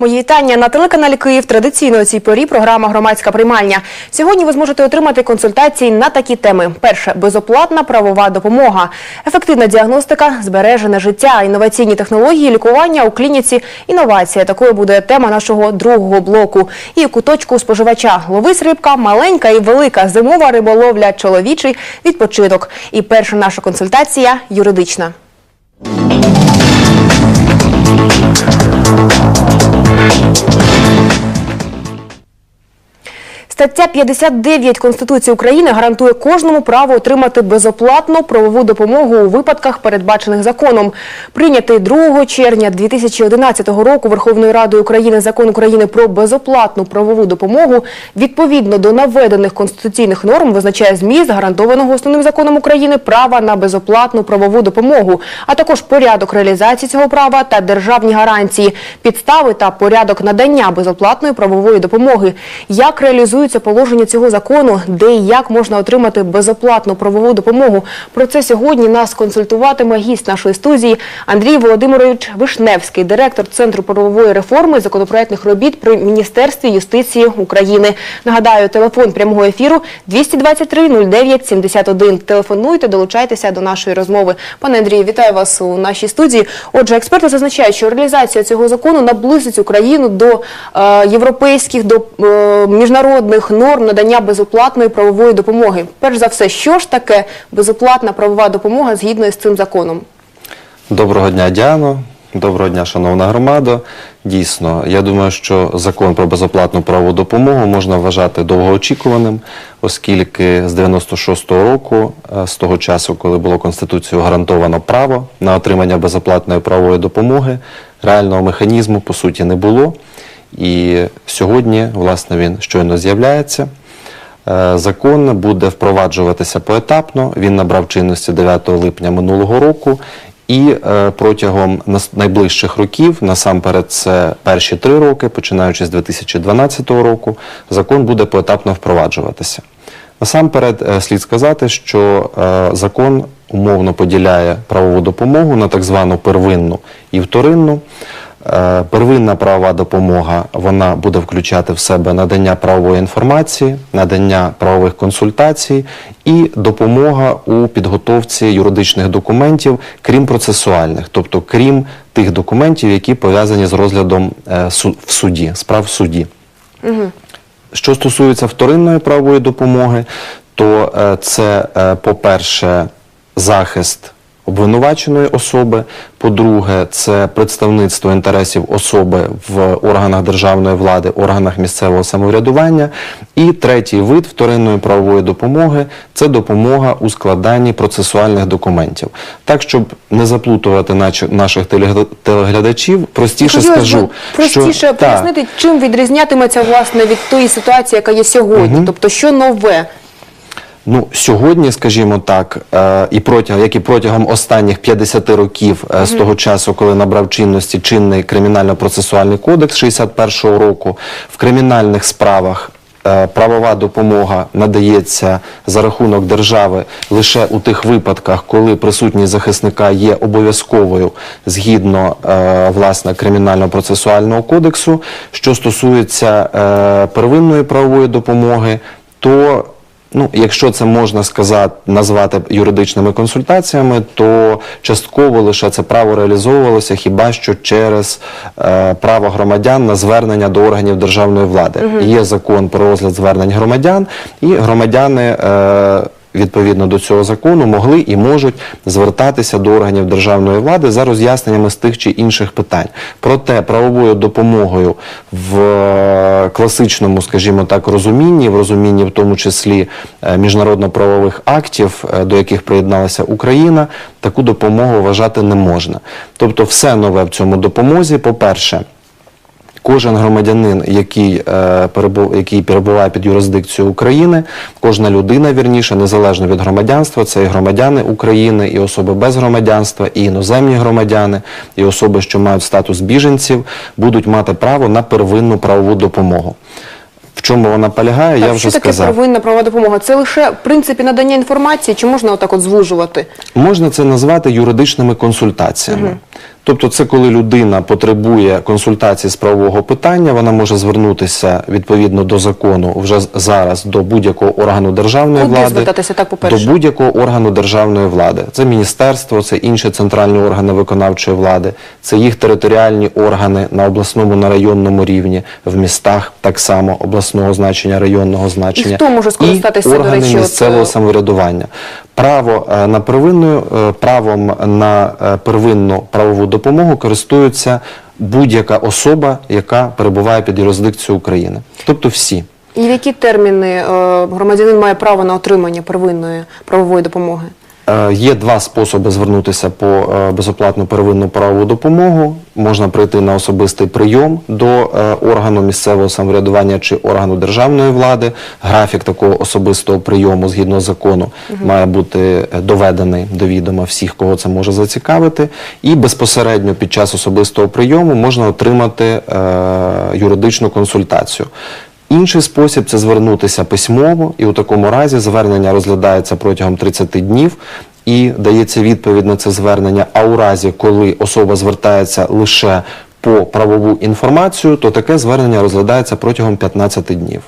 Мої вітання на телеканалі Київ. Традиційно у цій порі програма Громадська приймальня. Сьогодні ви зможете отримати консультації на такі теми: перше безоплатна правова допомога, ефективна діагностика, збережене життя, інноваційні технології, лікування у клініці, інновація. Такою буде тема нашого другого блоку. І куточку споживача ловись рибка, маленька і велика, зимова риболовля, чоловічий відпочинок. І перша наша консультація юридична. Thank you. Стаття 59 Конституції України гарантує кожному право отримати безоплатну правову допомогу у випадках, передбачених законом. Прийнятий 2 червня 2011 року Верховною Радою України закон України про безоплатну правову допомогу відповідно до наведених конституційних норм визначає зміст гарантованого основним законом України права на безоплатну правову допомогу, а також порядок реалізації цього права та державні гарантії, підстави та порядок надання безоплатної правової допомоги. Як реалізуються положення цього закону, де і як можна отримати безоплатну правову допомогу? Про це сьогодні нас консультуватиме гість нашої студії Андрій Володимирович Вишневський, директор Центру правової реформи законопроектних робіт при Міністерстві юстиції України. Нагадаю, телефон прямого ефіру 223 09 71. Телефонуйте, долучайтеся до нашої розмови. Пане Андрію, вітаю вас у нашій студії. Отже, експерти зазначають, що реалізація цього закону наблизить Україну до е, європейських, до е, міжнародних норм надання безоплатної правової допомоги. Перш за все, що ж таке безоплатна правова допомога згідно із цим законом? Доброго дня, Діано. Доброго дня, шановна громада. Дійсно, я думаю, що закон про безоплатну правову допомогу можна вважати довгоочікуваним, оскільки з 96-го року, е, з того часу, коли було Конституцією гарантовано право на отримання безоплатної правової допомоги, реального механізму по суті не було. І сьогодні, власне, він щойно з'являється. Е, Закон буде впроваджуватися поетапно. Він набрав чинності 9 липня минулого року. І е, протягом найближчих років, насамперед, це перші три роки, починаючи з 2012 року, закон буде поетапно впроваджуватися. Насамперед, е, слід сказати, що закон умовно поділяє правову допомогу на так звану первинну і вторинну. Е, Первинна правова допомога вона буде включати в себе надання правової інформації, надання правових консультацій і допомога у підготовці юридичних документів, крім процесуальних, тобто крім тих документів, які пов'язані з розглядом е, в суді, справ в суді. Що стосується вторинної правової допомоги, то е, це, по-перше, захист обвинуваченої особи, по-друге, це представництво інтересів особи в органах державної влади, органах місцевого самоврядування. І третій вид вторинної правової допомоги це допомога у складанні процесуальних документів. Так, щоб не заплутувати наших телеглядачів, простіше Хотілося скажу, простіше що, пояснити, чим відрізнятиметься власне від тої ситуації, яка є сьогодні. Тобто, що нове? Ну, сьогодні, скажімо так, е, і протягом, як і протягом останніх 50 років е, з того часу, коли набрав чинності чинний кримінально-процесуальний кодекс 61-го року, в кримінальних справах е, правова допомога надається за рахунок держави лише у тих випадках, коли присутність захисника є обов'язковою згідно е, власне кримінально-процесуального кодексу. Що стосується е, первинної правової допомоги, то Ну, якщо це можна сказати, назвати юридичними консультаціями, то частково лише це право реалізовувалося хіба що через е, право громадян на звернення до органів державної влади. Є закон про розгляд звернень громадян, і громадяни. Е, Відповідно до цього закону могли і можуть звертатися до органів державної влади за роз'ясненнями з тих чи інших питань. Проте правовою допомогою в е, класичному, скажімо так, розумінні, в розумінні в тому числі е, міжнародно-правових актів, е, до яких приєдналася Україна, таку допомогу вважати не можна. Тобто, все нове в цьому допомозі, по-перше. Кожен громадянин, який, е, перебу- який перебуває під юрисдикцією України, кожна людина, вірніше, незалежно від громадянства, це і громадяни України, і особи без громадянства, і іноземні громадяни, і особи, що мають статус біженців, будуть мати право на первинну правову допомогу. В чому вона полягає, я Так, вже що таке сказав. первинна правова допомога? Це лише в принципі надання інформації, чи можна отак от звужувати? Можна це назвати юридичними консультаціями. Тобто, це коли людина потребує консультації з правового питання, вона може звернутися відповідно до закону вже зараз до будь-якого органу державної Куди влади, звертатися, так, по-перше? до будь-якого органу державної влади. Це міністерство, це інші центральні органи виконавчої влади, це їх територіальні органи на обласному, на районному рівні, в містах так само обласного значення, районного значення. хто може скористатися, і до речі, от, місцевого е, самоврядування. Право е, на первинну е, правом на е, первинну правову допомогу користується будь-яка особа, яка перебуває під юрисдикцією України, тобто всі. І в які терміни громадянин має право на отримання первинної правової допомоги? Е, Є два способи звернутися по е, безоплатну первинну правову допомогу. Можна прийти на особистий прийом до е, органу місцевого самоврядування чи органу державної влади. Графік такого особистого прийому згідно закону має бути доведений до відома всіх, кого це може зацікавити. І безпосередньо під час особистого прийому можна отримати юридичну консультацію. Інший спосіб це звернутися письмово, і у такому разі звернення розглядається протягом 30 днів і дається відповідь на це звернення. А у разі, коли особа звертається лише по правову інформацію, то таке звернення розглядається протягом 15 днів.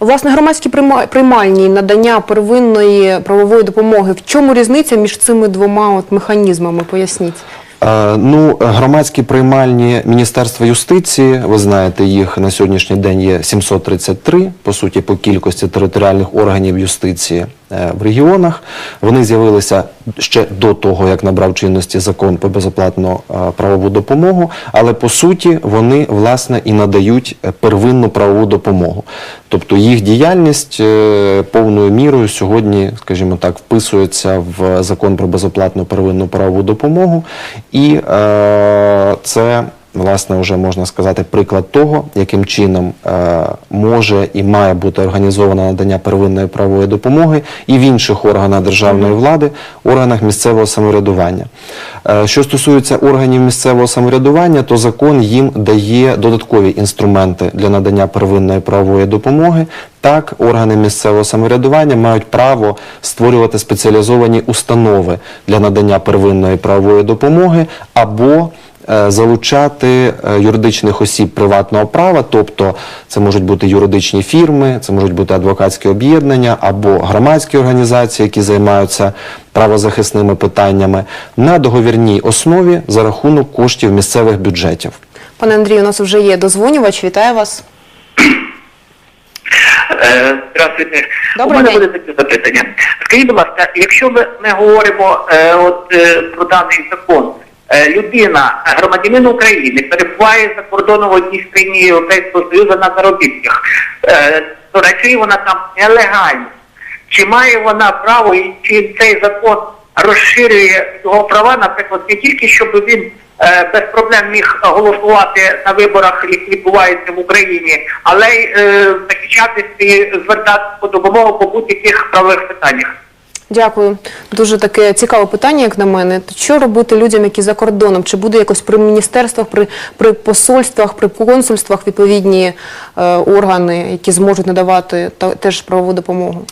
Власне, громадські приймальні надання первинної правової допомоги. В чому різниця між цими двома механізмами? Поясніть. Е, Ну, громадські приймальні Міністерства юстиції, ви знаєте, їх на сьогоднішній день є 733, по суті, по кількості територіальних органів юстиції в регіонах. Вони з'явилися ще до того, як набрав чинності закон про безоплатну е, правову допомогу, але по суті вони власне і надають е, первинну правову допомогу. Тобто їх діяльність е, повною мірою сьогодні, скажімо так, вписується в закон про безоплатну первинну правову допомогу, і е, це. Власне, вже можна сказати приклад того, яким чином е, може і має бути організовано надання первинної правової допомоги і в інших органах державної влади, органах місцевого самоврядування. Е, що стосується органів місцевого самоврядування, то закон їм дає додаткові інструменти для надання первинної правової допомоги. Так, органи місцевого самоврядування мають право створювати спеціалізовані установи для надання первинної правової допомоги або залучати е, юридичних осіб приватного права, тобто це можуть бути юридичні фірми, це можуть бути адвокатські об'єднання або громадські організації, які займаються правозахисними питаннями на договірній основі за рахунок коштів місцевих бюджетів. Пане Андрію, у нас вже є дозвонювач. Вітаю вас. Е, Здравствуйте. Добрий У мене день. буде таке запитання. Скажіть, будь ласка, якщо ми, ми говоримо е, от, е, про даний закон, е, людина, е, громадянин України, перебуває за кордоном в одній з країн Європейського Союзу на заробітках, е, то речі вона там нелегально. Чи має вона право, і чи цей закон розширює його права, наприклад, не тільки щоб він е, без проблем міг голосувати на виборах, які відбуваються в Україні, але й е, захищатися і звертатися по допомогу по будь-яких правових питаннях. Дякую. Дуже таке цікаве питання, як на мене. Що робити людям, які за кордоном? Чи буде якось при міністерствах, при, при посольствах, при консульствах відповідні е, органи, які зможуть надавати та, теж правову допомогу?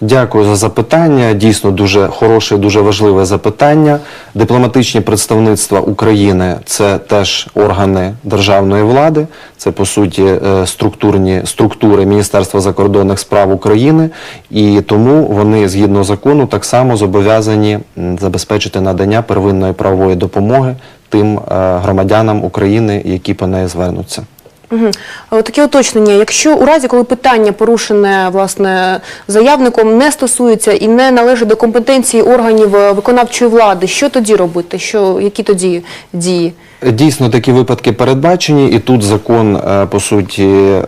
Дякую за запитання. Дійсно дуже хороше, дуже важливе запитання. Дипломатичні представництва України це теж органи державної влади, це по суті е, структурні структури Міністерства закордонних справ України, і тому вони згідно закону так само зобов'язані забезпечити надання первинної правової допомоги тим е, громадянам України, які по неї звернуться. Угу. Таке уточнення. Якщо у разі, коли питання порушене власне заявником, не стосується і не належить до компетенції органів е, виконавчої влади, що тоді робити? Що які тоді дії? Дійсно, такі випадки передбачені, і тут закон, е, по суті, е,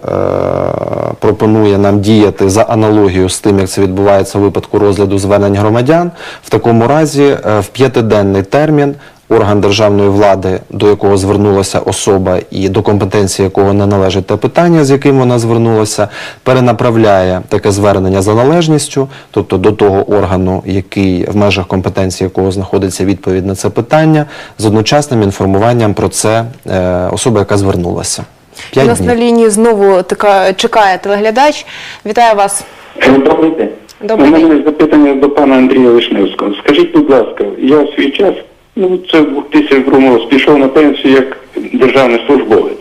пропонує нам діяти за аналогією з тим, як це відбувається у випадку розгляду звернень громадян. В такому разі, в п'ятиденний термін орган державної влади, до якого звернулася особа і до компетенції якого не належить те питання, з яким вона звернулася, перенаправляє таке звернення за належністю, тобто до того органу, який в межах компетенції якого знаходиться відповідь на це питання, з одночасним інформуванням про це е, особи, яка звернулася. У нас на лінії знову така чекає телеглядач. Вітаю вас. Добрий день. Добрий У мене запитання до пана Андрія Вишневського. Скажіть, будь ласка, я в свій час Ну, це в 2002 році пішов на пенсію як державний службовець.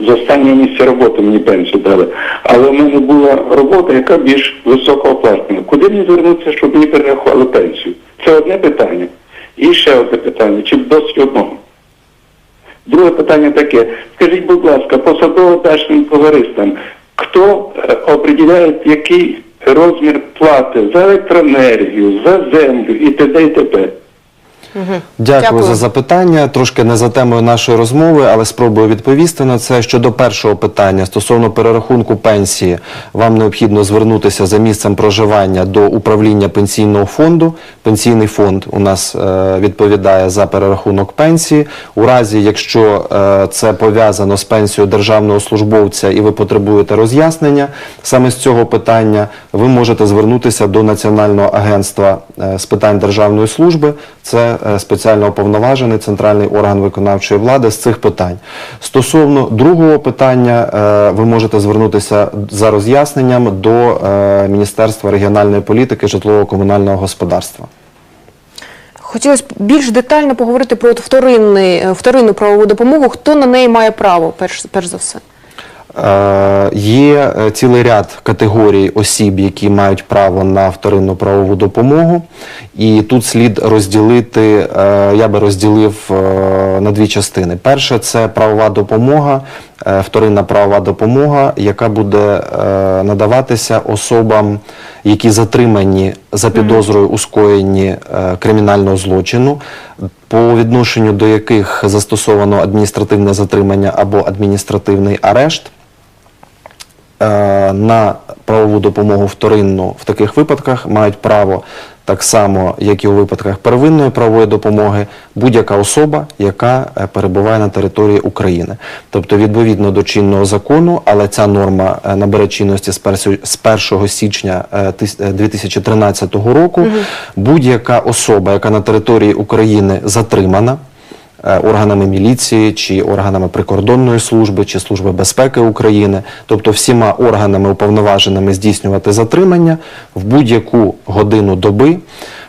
З останнього місця роботи мені пенсію дали. Але в мене була робота, яка більш високооплачена. Куди мені звернутися, щоб мені перерахували пенсію? Це одне питання. І ще одне питання, чи досить одного. Друге питання таке. Скажіть, будь ласка, посадово-дачним товариствам, хто е, определяє, який розмір плати за електроенергію, за землю і т.д. і т.п.? Дякую, Дякую. за запитання. Трошки не за темою нашої розмови, але спробую відповісти на це. Щодо першого питання стосовно перерахунку пенсії, вам необхідно звернутися за місцем проживання до управління пенсійного фонду. Пенсійний фонд у нас е, відповідає за перерахунок пенсії. У разі, якщо е, це пов'язано з пенсією державного службовця і ви потребуєте роз'яснення саме з цього питання, ви можете звернутися до Національного агентства е, з питань державної служби. Це е, спеціально уповноважений центральний орган виконавчої влади з цих питань. Стосовно другого питання, е, ви можете звернутися за роз'ясненням до е, Міністерства регіональної політики житлово-комунального господарства. Хотілося більш детально поговорити про е, вторинну правову допомогу. Хто на неї має право, перш, перш за все? Е, Є е, цілий ряд категорій осіб, які мають право на вторинну правову допомогу, і тут слід розділити, е, я би розділив на дві частини. Перше це правова допомога, вторинна правова допомога, яка буде надаватися особам, які затримані за підозрою у скоєнні кримінального злочину, по відношенню до яких застосовано адміністративне затримання або адміністративний арешт. Е, на правову допомогу вторинну в таких випадках мають право так само, як і у випадках первинної правової допомоги, будь-яка особа, яка е, перебуває на території України. Тобто, відповідно до чинного закону, але ця норма е, набере чинності з з 1 січня е, тис- е, 2013 року, будь-яка особа, яка на території України затримана, органами міліції чи органами прикордонної служби чи служби безпеки України, тобто всіма органами уповноваженими здійснювати затримання в будь-яку годину доби.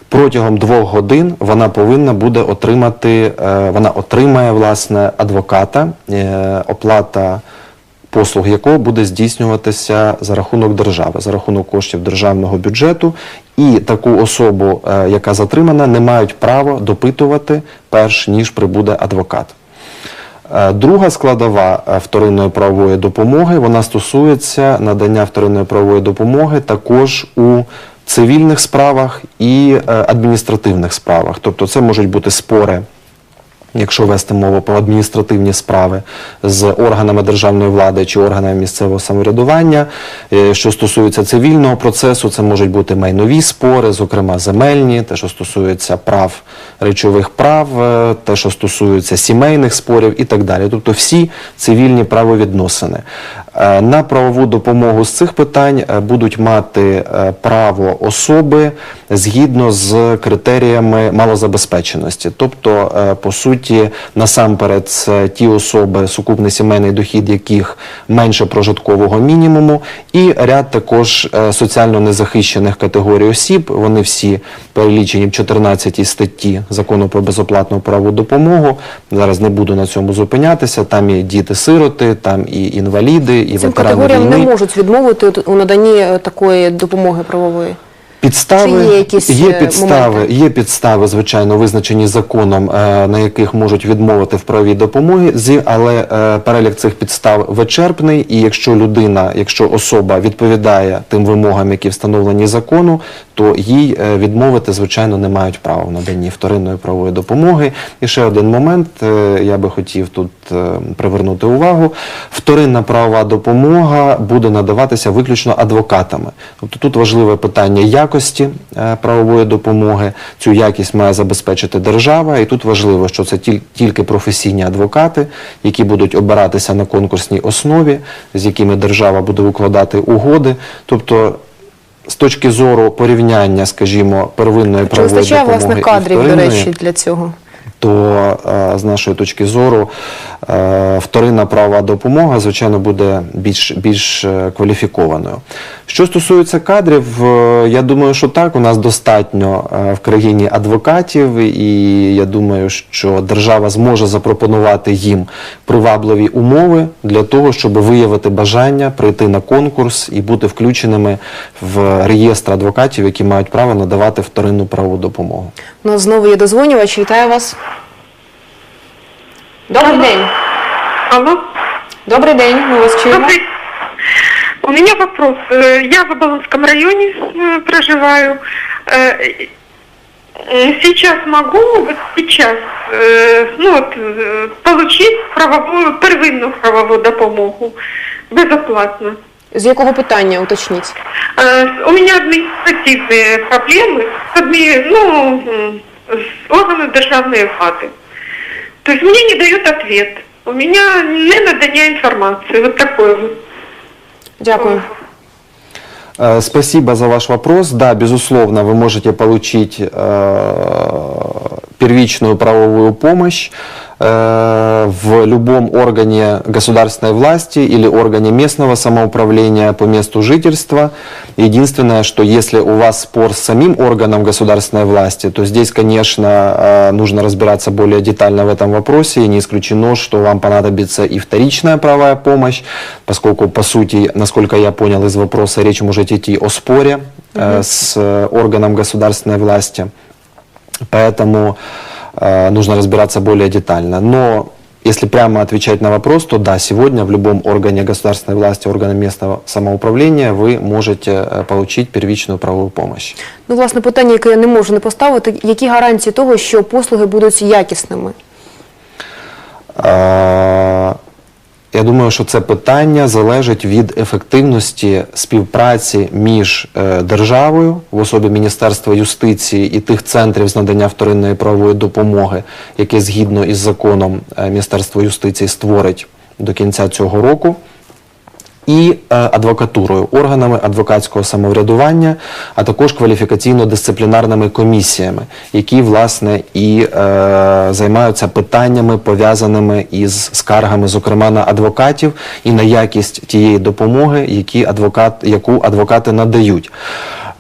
Протягом двох годин вона повинна буде отримати, е, вона отримає власне адвоката, е, оплата послуг якого буде здійснюватися за рахунок держави, за рахунок коштів державного бюджету, і таку особу, е, яка затримана, не мають права допитувати, перш ніж прибуде адвокат. Е, Друга складова е, вторинної правової допомоги вона стосується надання вторинної правової допомоги також у цивільних справах і адміністративних справах. Тобто це можуть бути спори якщо вести мову про адміністративні справи з органами державної влади чи органами місцевого самоврядування. Е, Що стосується цивільного процесу, це можуть бути майнові спори, зокрема земельні, те, що стосується прав речових прав, е, те, що стосується сімейних спорів і так далі. Тобто всі цивільні правовідносини. Е, На правову допомогу з цих питань е, будуть мати е, право особи згідно з критеріями малозабезпеченості. Тобто, по суті, насамперед, це ті особи, сукупний сімейний дохід яких менше прожиткового мінімуму, і ряд також соціально незахищених категорій осіб. Вони всі перелічені в 14 статті закону про безоплатну правову допомогу. Зараз не буду на цьому зупинятися. Там і діти-сироти, там і інваліди, і Цим ветерани категоріям війни. не можуть відмовити у наданні е, такої допомоги правової. Підстави є є е, підстави, моменти? є підстави, звичайно, визначені законом, е, на яких можуть відмовити в правовій допомозі, але перелік цих підстав вичерпний. І якщо людина, якщо особа відповідає тим вимогам, які встановлені закону, то їй е, відмовити, звичайно, не мають права в наданні вторинної правової допомоги. І ще один момент, е, я би хотів тут е, привернути увагу. Вторинна правова допомога буде надаватися виключно адвокатами. Тобто тут важливе питання якості правової допомоги. Цю якість має забезпечити держава, і тут важливо, що це тіль- тільки професійні адвокати, які будуть обиратися на конкурсній основі, з якими держава буде укладати угоди. Тобто з точки зору порівняння, скажімо, первинної Чи правової вистачає допомоги власне і кадрів, до вторинної, речі, для цього? то е, з нашої точки зору вторинна правова допомога, звичайно, буде більш, більш е, кваліфікованою. Що стосується кадрів, е, я думаю, що так, у нас достатньо е, в країні адвокатів, і я думаю, що держава зможе запропонувати їм привабливі умови для того, щоб виявити бажання прийти на конкурс і бути включеними в реєстр адвокатів, які мають право надавати вторинну правову допомогу. У нас знову є дозвонювач. Вітаю вас. Добрий день. Алло. Добрий день. Ми вас чуємо. Добрый. У меня вопрос. Э, Я в Оболонском районе э, проживаю. Э, э, Сейчас могу, вот сейчас, э, ну вот, э, получить правовую, первинну правовую допомогу безоплатно. З якого питання уточніть? Э, У меня административные проблемы с, адми, ну, м, с органами державної влади. То есть мне не дают ответ. У меня не надання информации. Вот такое вот. Дякую. Э, Спасибо за ваш вопрос. Да, безусловно, вы можете получить э, первичную правовую помощь в любом органе государственной власти или органе местного самоуправления по месту жительства. Единственное, что если у вас спор с самим органом государственной власти, то здесь, конечно, э, нужно разбираться более детально в этом вопросе. И не исключено, что вам понадобится и вторичная правовая помощь, поскольку, по сути, насколько я понял из вопроса, речь может идти о споре э, с э, органом государственной власти. Поэтому э, нужно разбираться более детально. Но если прямо отвечать на вопрос, то да, сегодня в любом органе государственной власти, органе местного самоуправления вы можете э, получить первичную правовую помощь. Ну, власне, питання, яке я не можу не поставити, які гарантії того, що послуги будуть якісними? Е, Я думаю, що це питання залежить від ефективності співпраці між е, державою в особі Міністерства юстиції і тих центрів з надання вторинної правової допомоги, яке згідно із законом е, Міністерство юстиції створить до кінця цього року і е, адвокатурою, органами адвокатського самоврядування, а також кваліфікаційно-дисциплінарними комісіями, які власне і е, займаються питаннями пов'язаними із скаргами, зокрема на адвокатів і на якість тієї допомоги, яку адвокати надають.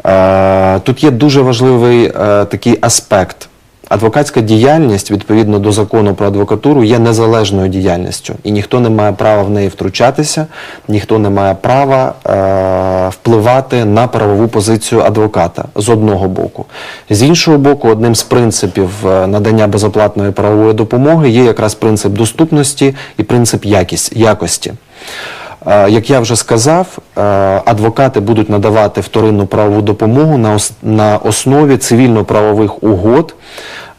Е, тут є дуже важливий такий аспект. Адвокатська діяльність відповідно до закону про адвокатуру є незалежною діяльністю, і ніхто не має права в неї втручатися, ніхто не має права е, впливати на правову позицію адвоката з одного боку. З іншого боку, одним з принципів е, надання безоплатної правової допомоги є якраз принцип доступності і принцип якість, якості. Е, Як я вже сказав, е, адвокати будуть надавати вторинну правову допомогу на основі цивільно-правових угод,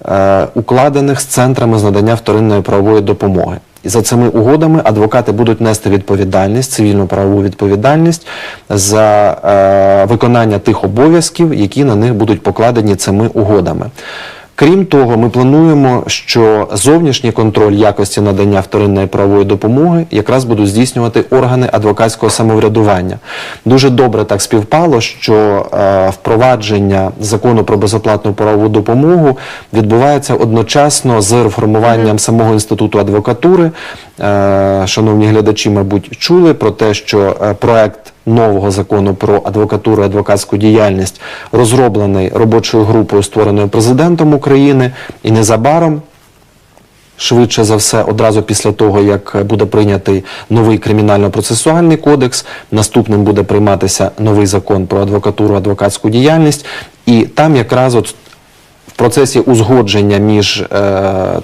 е, укладених з центрами з надання вторинної правової допомоги. І за цими угодами адвокати будуть нести відповідальність, цивільну правову відповідальність за е, виконання тих обов'язків, які на них будуть покладені цими угодами. Крім того, ми плануємо, що зовнішній контроль якості надання вторинної правової допомоги якраз будуть здійснювати органи адвокатського самоврядування. Дуже добре так співпало, що е, впровадження закону про безоплатну правову допомогу відбувається одночасно з реформуванням самого інституту адвокатури. Е, шановні глядачі, мабуть, чули про те, що е, проект нового закону про адвокатуру і адвокатську діяльність розроблений робочою групою, створеною президентом України, і незабаром. Швидше за все, одразу після того, як буде прийнятий новий кримінально-процесуальний кодекс, наступним буде прийматися новий закон про адвокатуру, адвокатську діяльність, і там якраз от в процесі узгодження між е,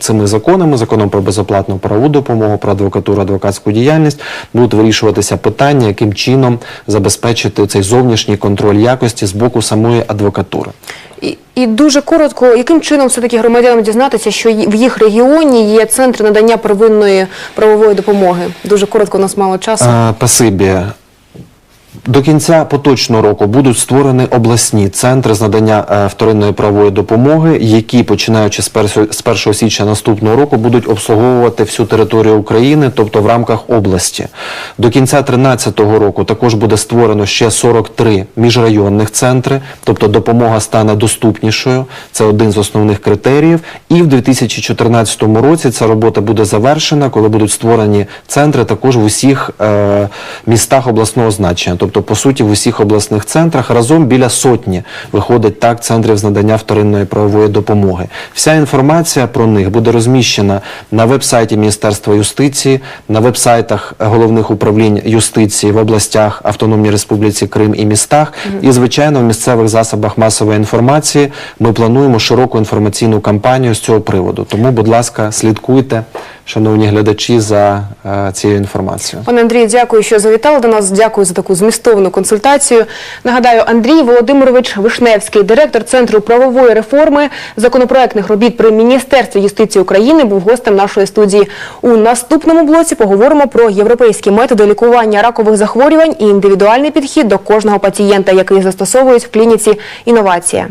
цими законами, законом про безоплатну правову допомогу, про адвокатуру, адвокатську діяльність, будуть вирішуватися питання, яким чином забезпечити цей зовнішній контроль якості з боку самої адвокатури. І, і дуже коротко, яким чином все-таки громадянам дізнатися, що в їх регіоні є центри надання первинної правової допомоги? Дуже коротко, у нас мало часу. Е, Спасибі. До кінця поточного року будуть створені обласні центри з надання е, вторинної правової допомоги, які починаючи з 1, з 1 січня наступного року будуть обслуговувати всю територію України, тобто в рамках області. До кінця 2013 року також буде створено ще 43 міжрайонних центри, тобто допомога стане доступнішою. Це один з основних критеріїв. І в 2014 році ця робота буде завершена, коли будуть створені центри також в усіх е, містах обласного значення. Тобто, по суті, в усіх обласних центрах разом біля сотні виходить так центрів з надання вторинної правової допомоги. Вся інформація про них буде розміщена на веб-сайті Міністерства юстиції, на веб-сайтах головних управлінь юстиції в областях Автономній Республіці Крим і містах. І, звичайно, в місцевих засобах масової інформації ми плануємо широку інформаційну кампанію з цього приводу. Тому, будь ласка, слідкуйте, шановні глядачі, за е, цією інформацією. Пане Андрію, дякую, що завітали до нас. Дякую за таку змістовну консультацію. Нагадаю, Андрій Володимирович Вишневський, директор Центру правової реформи законопроектних робіт при Міністерстві юстиції України, був гостем нашої студії. У наступному блоці поговоримо про європейські методи лікування ракових захворювань і індивідуальний підхід до кожного пацієнта, який застосовують в клініці інновація.